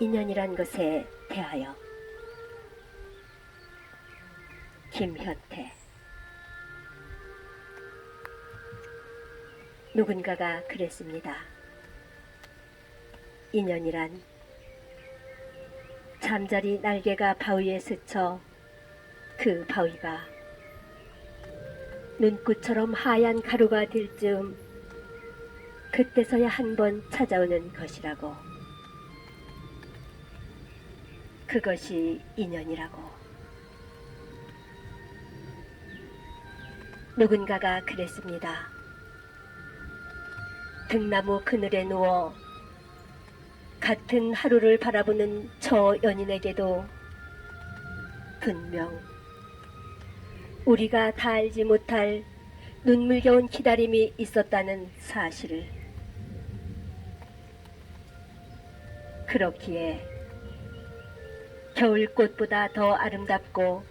인연이란 것에 대하여 김현태 누군가가 그랬습니다. 인연이란 잠자리 날개가 바위에 스쳐 그 바위가 눈꽃처럼 하얀 가루가 될 즈음 그때서야 한 번 찾아오는 것이라고 그것이 인연이라고 누군가가 그랬습니다. 등나무 그늘에 누워 같은 하루를 바라보는 저 연인에게도 분명 우리가 다 알지 못할 눈물겨운 기다림이 있었다는 사실을 그렇기에 겨울꽃보다 더 아름답고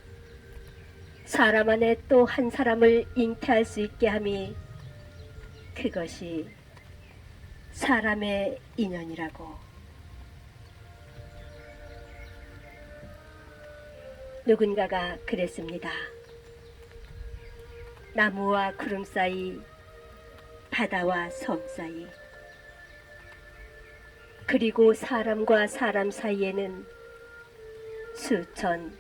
사람 안에 또 한 사람을 잉태할 수 있게 함이 그것이 사람의 인연이라고 누군가가 그랬습니다. 나무와 구름 사이, 바다와 섬 사이, 그리고 사람과 사람 사이에는 수천,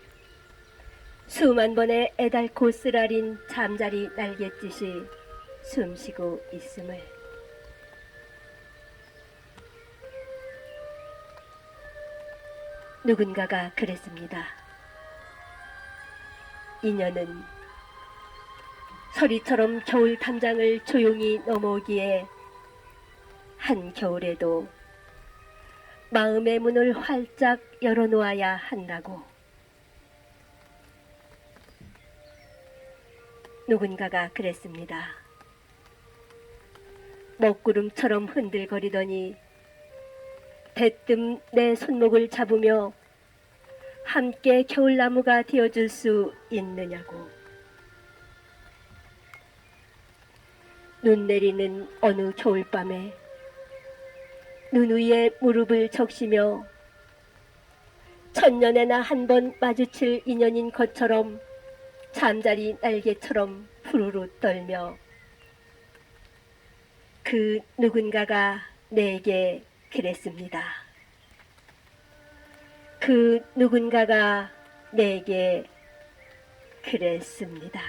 수만 번의 애달고 쓰라린 잠자리 날갯짓이 숨쉬고 있음을 누군가가 그랬습니다. 인연은 서리처럼 겨울 담장을 조용히 넘어오기에 한 겨울에도 마음의 문을 활짝 열어놓아야 한다고 누군가가 그랬습니다. 먹구름처럼 흔들거리더니 대뜸 내 손목을 잡으며 함께 겨울나무가 되어줄 수 있느냐고. 눈 내리는 어느 겨울밤에 눈 위에 무릎을 적시며 천년에나 한 번 마주칠 인연인 것처럼 잠자리 날개처럼 푸르르 떨며 그 누군가가 내게 그랬습니다. 그 누군가가 내게 그랬습니다.